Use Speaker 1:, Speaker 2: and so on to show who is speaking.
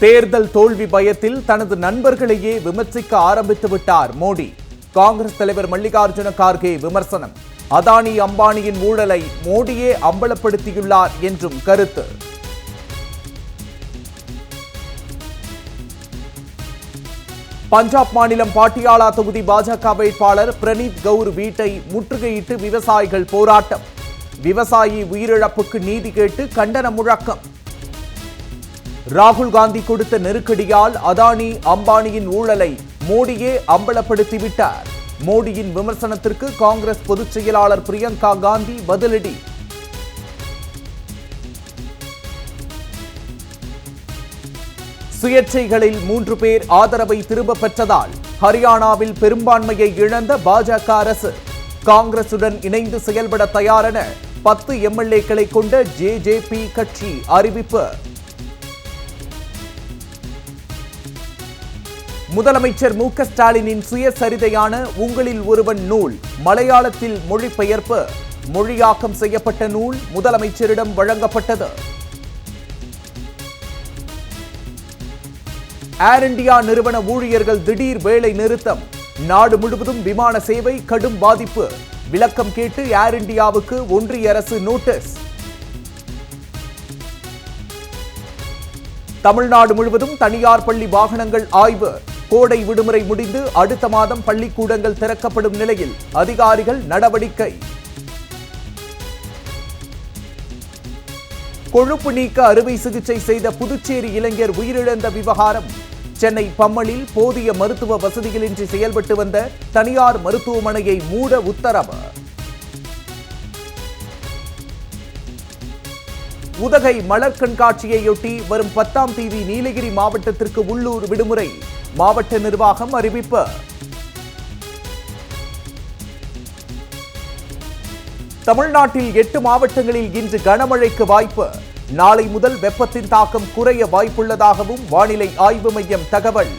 Speaker 1: தேர்தல் தோல்வி பயத்தில் தனது நண்பர்களையே விமர்சிக்க ஆரம்பித்து விட்டார் மோடி. காங்கிரஸ் தலைவர் மல்லிகார்ஜுன கார்கே விமர்சனம். அதானி அம்பானியின் ஊழலை மோடியே அம்பலப்படுத்தியுள்ளார் என்றும் கருத்து. பஞ்சாப் மாநிலம் பாட்டியாலா தொகுதி பாஜக வேட்பாளர் பிரனீத் கவுர் வீட்டை முற்றுகையிட்டு விவசாயிகள் போராட்டம். விவசாயி உயிரிழப்புக்கு நீதி கேட்டு கண்டன முழக்கம். ராகுல் காந்தி கொடுத்த நெருக்கடியால் அதானி அம்பானியின் ஊழலை மோடியே அம்பலப்படுத்திவிட்டார். மோடியின் விமர்சனத்திற்கு காங்கிரஸ் பொதுச் செயலாளர் பிரியங்கா காந்தி பதிலடி. சுயேட்சைகளில் மூன்று பேர் ஆதரவை திரும்பப் பெற்றதால் ஹரியானாவில் பெரும்பான்மையை இழந்த பாஜக அரசு. காங்கிரசுடன் இணைந்து செயல்பட தயாரென பத்து எம்எல்ஏக்களை கொண்ட ஜேஜேபி கட்சி அறிவிப்பு. முதலமைச்சர் மு ஸ்டாலினின் சுயசரிதையான உங்களில் ஒருவன் நூல் மலையாளத்தில் மொழிபெயர்ப்பு மொழியாக்கம் செய்யப்பட்ட நூல் முதலமைச்சரிடம் வழங்கப்பட்டது. ஏர் இண்டியா நிறுவன ஊழியர்கள் திடீர் வேலை நிறுத்தம் நாடு முழுவதும் விமான சேவை கடும் பாதிப்பு விளக்கம் கேட்டு ஏர் இண்டியாவுக்கு ஒன்றிய அரசு நோட்டீஸ். தமிழ்நாடு முழுவதும் தனியார் பள்ளி வாகனங்கள் ஆய்வு கோடை விடுமுறை முடிந்து அடுத்த மாதம் பள்ளிக்கூடங்கள் திறக்கப்படும் நிலையில் அதிகாரிகள் நடவடிக்கை. கொழுப்பு நீக்க அறுவை சிகிச்சை செய்த புதுச்சேரி இளைஞர் உயிரிழந்த விவகாரம். சென்னை பம்மலில் போதிய மருத்துவ வசதிகளின்றி செயல்பட்டு வந்த தனியார் மருத்துவமனையை மூட உத்தரவு. உதகை மலர் கண்காட்சியையொட்டி வரும் பத்தாம் தேதி நீலகிரி மாவட்டத்திற்கு உள்ளூர் விடுமுறை. மாவட்ட நிர்வாகம் அறிவிப்பு. தமிழ்நாட்டில் எட்டு மாவட்டங்களில் இன்று கனமழைக்கு வாய்ப்பு. நாளை முதல் வெப்பத்தின் தாக்கம் குறைய வாய்ப்புள்ளதாகவும் வானிலை ஆய்வு மையம் தகவல்.